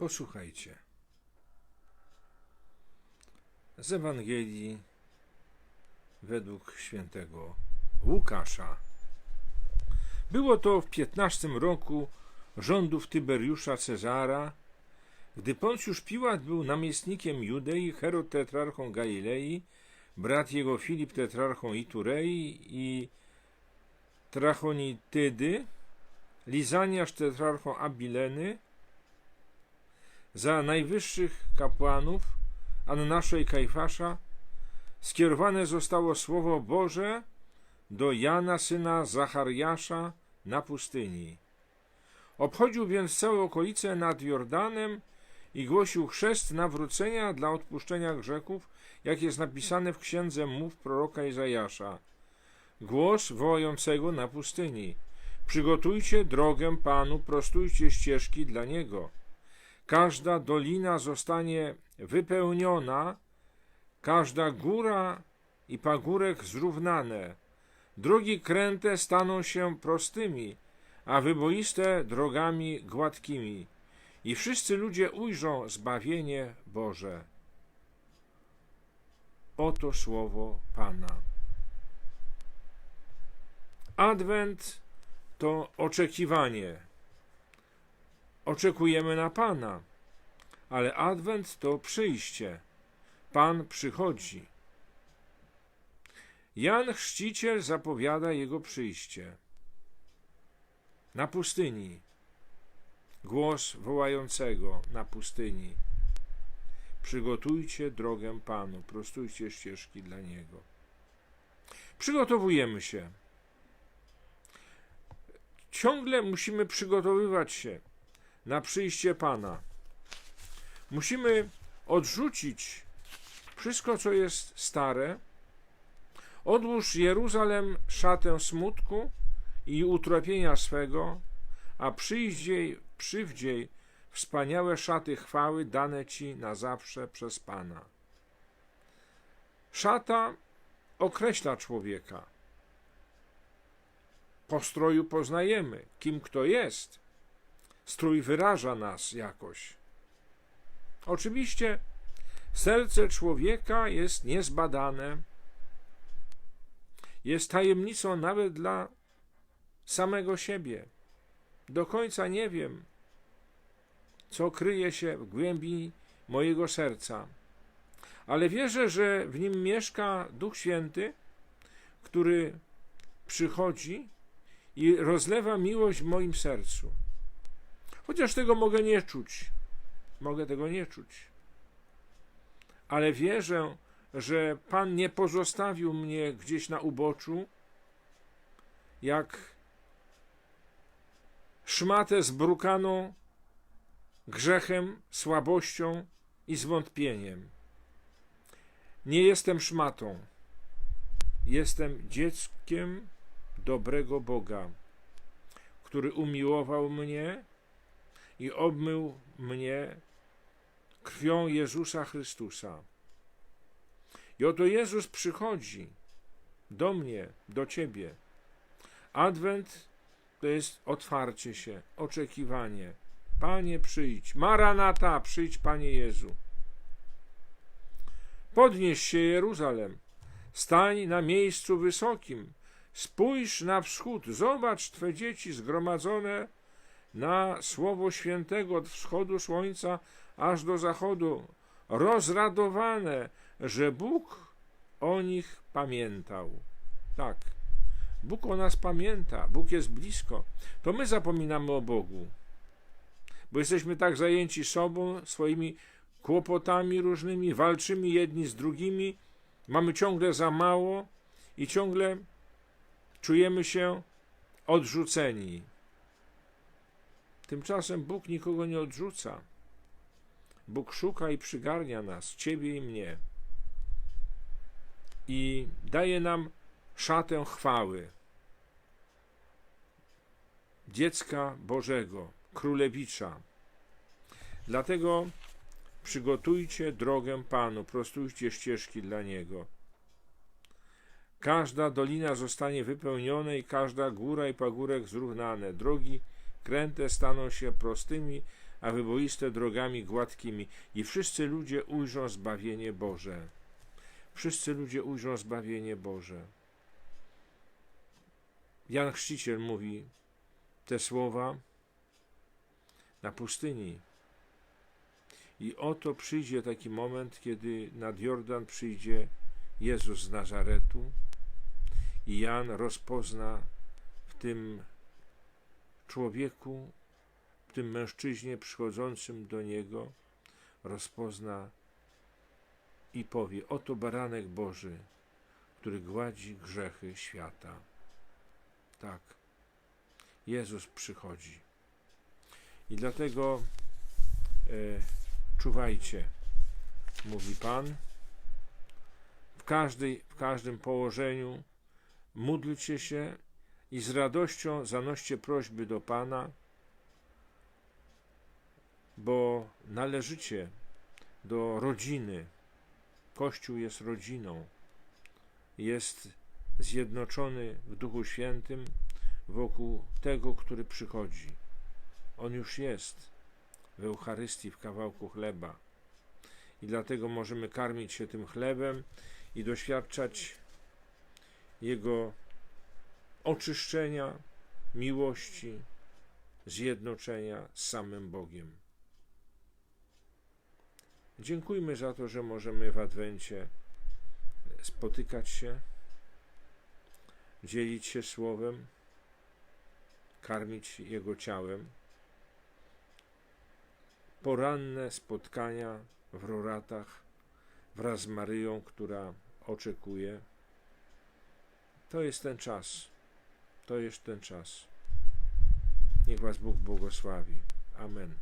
Posłuchajcie. Z Ewangelii według świętego Łukasza. Było to w piętnastym roku rządów Tyberiusza Cezara, gdy Poncjusz Piłat był namiestnikiem Judei, Herod tetrarchą Galilei, brat jego Filip tetrarchą Iturei i Trachonitydy, Lizaniasz tetrarchą Abileny, za najwyższych kapłanów Annasza i Kajfasza skierowane zostało Słowo Boże do Jana, syna Zachariasza, na pustyni. Obchodził więc całe okolice nad Jordanem i głosił chrzest nawrócenia dla odpuszczenia grzechów, jak jest napisane w księdze mów proroka Izajasza. Głos wołającego na pustyni. Przygotujcie drogę Panu, prostujcie ścieżki dla Niego. Każda dolina zostanie wypełniona, każda góra i pagórek zrównane. Drogi kręte staną się prostymi, a wyboiste drogami gładkimi. I wszyscy ludzie ujrzą zbawienie Boże. Oto słowo Pana. Adwent to oczekiwanie. Oczekujemy na Pana, ale Adwent to przyjście. Pan przychodzi. Jan Chrzciciel zapowiada jego przyjście. Na pustyni. Głos wołającego na pustyni. Przygotujcie drogę Panu, prostujcie ścieżki dla Niego. Przygotowujemy się. Ciągle musimy przygotowywać się na przyjście Pana. Musimy odrzucić wszystko, co jest stare. Odłóż Jeruzalem szatę smutku i utrapienia swego, a przyjdziej, przywdziej wspaniałe szaty chwały dane Ci na zawsze przez Pana. Szata określa człowieka. Po stroju poznajemy, kim kto jest. Strój wyraża nas jakoś. Oczywiście serce człowieka jest niezbadane, jest tajemnicą nawet dla samego siebie. Do końca nie wiem, co kryje się w głębi mojego serca, ale wierzę, że w nim mieszka Duch Święty, który przychodzi i rozlewa miłość w moim sercu. Chociaż tego mogę nie czuć, mogę tego nie czuć. Ale wierzę, że Pan nie pozostawił mnie gdzieś na uboczu, jak szmatę zbrukaną grzechem, słabością i zwątpieniem. Nie jestem szmatą, jestem dzieckiem dobrego Boga, który umiłował mnie i obmył mnie krwią Jezusa Chrystusa. I oto Jezus przychodzi do mnie, do ciebie. Adwent to jest otwarcie się, oczekiwanie. Panie, przyjdź. Maranata, przyjdź, Panie Jezu. Podnieś się, Jeruzalem. Stań na miejscu wysokim. Spójrz na wschód. Zobacz Twe dzieci zgromadzone na Słowo Świętego od wschodu słońca aż do zachodu, rozradowane, że Bóg o nich pamiętał. Tak, Bóg o nas pamięta, Bóg jest blisko. To my zapominamy o Bogu, bo jesteśmy tak zajęci sobą, swoimi kłopotami różnymi, walczymy jedni z drugimi, mamy ciągle za mało i ciągle czujemy się odrzuceni. Tymczasem Bóg nikogo nie odrzuca. Bóg szuka i przygarnia nas, ciebie i mnie. I daje nam szatę chwały. Dziecka Bożego, Królewicza. Dlatego przygotujcie drogę Panu, prostujcie ścieżki dla Niego. Każda dolina zostanie wypełniona i każda góra i pagórek zrównane. Drogi kręte staną się prostymi, a wyboiste drogami gładkimi i wszyscy ludzie ujrzą zbawienie Boże. Wszyscy ludzie ujrzą zbawienie Boże. Jan Chrzciciel mówi te słowa na pustyni. I oto przyjdzie taki moment, kiedy nad Jordan przyjdzie Jezus z Nazaretu i Jan rozpozna w tym człowieku, tym mężczyźnie przychodzącym do niego, rozpozna i powie: Oto baranek Boży, który gładzi grzechy świata. Tak, Jezus przychodzi. I dlatego e, czuwajcie, mówi Pan. W, każdej, w każdym położeniu módlcie się i z radością zanoście prośby do Pana, bo należycie do rodziny. Kościół jest rodziną, jest zjednoczony w Duchu Świętym wokół tego, który przychodzi. On już jest w Eucharystii, w kawałku chleba. I dlatego możemy karmić się tym chlebem i doświadczać Jego oczyszczenia, miłości, zjednoczenia z samym Bogiem. Dziękujmy za to, że możemy w Adwencie spotykać się, dzielić się Słowem, karmić Jego ciałem. Poranne spotkania w roratach wraz z Maryją, która oczekuje. To jest ten czas. To jest ten czas. Niech Was Bóg błogosławi. Amen.